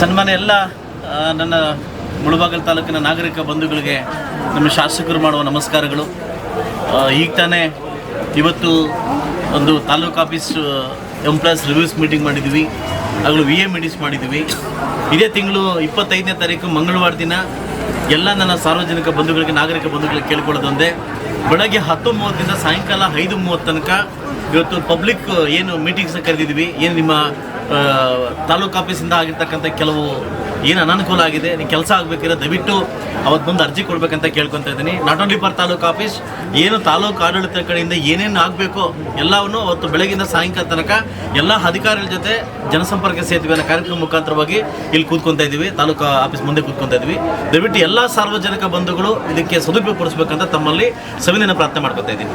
ಸನ್ಮಾನ ಎಲ್ಲ ನನ್ನ ಮುಳಬಾಗಲ್ ತಾಲೂಕಿನ ನಾಗರಿಕ ಬಂಧುಗಳಿಗೆ ನಮ್ಮ ಶಾಸಕರು ಮಾಡುವ ನಮಸ್ಕಾರಗಳು. ಈಗ ತಾನೇ ಇವತ್ತು ಒಂದು taluk office employees reviews meeting ಮಾಡಿದ್ವಿ. ಆಗಲು ವಿ ಎ ಮೀಟಿಂಗ್ಸ್ ಮಾಡಿದ್ವಿ. ಇದೇ ತಿಂಗಳು ಇಪ್ಪತ್ತೈದನೇ ತಾರೀಕು ಮಂಗಳವಾರ ದಿನ ಎಲ್ಲ ನನ್ನ ಸಾರ್ವಜನಿಕ ಬಂಧುಗಳಿಗೆ, ನಾಗರಿಕ ಬಂಧುಗಳಿಗೆ ಕೇಳ್ಕೊಳ್ಳೋದೊಂದೇ. ಬೆಳಗ್ಗೆ ಹತ್ತು ಮೂವತ್ತರಿಂದ ಸಾಯಂಕಾಲ ಐದು ಮೂವತ್ತು ತನಕ ಇವತ್ತು ಪಬ್ಲಿಕ್ ಏನು ಮೀಟಿಂಗ್ಸ್ ಕರೆದಿದ್ವಿ. ಏನು ನಿಮ್ಮ ತಾಲೂಕು ಆಫೀಸಿಂದ ಆಗಿರ್ತಕ್ಕಂಥ ಕೆಲವು ಏನು ಅನಾನುಕೂಲ ಆಗಿದೆ ನೀವು ಕೆಲಸ ಆಗಬೇಕಿದ್ರೆ ದಯವಿಟ್ಟು ಅವತ್ತು ಬಂದು ಅರ್ಜಿ ಕೊಡಬೇಕಂತ ಕೇಳ್ಕೊತಾ ಇದ್ದೀನಿ. Not only for taluk office, ಏನು ತಾಲೂಕು ಆಡಳಿತ ಕಡೆಯಿಂದ ಏನೇನು ಆಗಬೇಕೋ ಎಲ್ಲವನ್ನು ಅವತ್ತು ಬೆಳಗಿಂದ ಸಾಯಂಕಾಲ ತನಕ ಎಲ್ಲ ಅಧಿಕಾರಿಗಳ ಜೊತೆ ಜನಸಂಪರ್ಕ ಸೇತುವೆ ಅನ್ನೋ ಕಾರ್ಯಕ್ರಮ ಮುಖಾಂತರವಾಗಿ ಇಲ್ಲಿ ಕೂತ್ಕೊತಾ ಇದ್ದೀವಿ. ತಾಲೂಕು ಆಫೀಸ್ ಮುಂದೆ ಕೂತ್ಕೊತಾ ಇದ್ದೀವಿ. ದಯವಿಟ್ಟು ಎಲ್ಲ ಸಾರ್ವಜನಿಕ ಬಂಧುಗಳು ಇದಕ್ಕೆ ಸದುಪಯೋಗ ಪಡಿಸ್ಬೇಕಂತ ತಮ್ಮಲ್ಲಿ ಸವಿನಯನ ಪ್ರಾರ್ಥನೆ ಮಾಡ್ಕೊತಾ ಇದ್ದೀನಿ.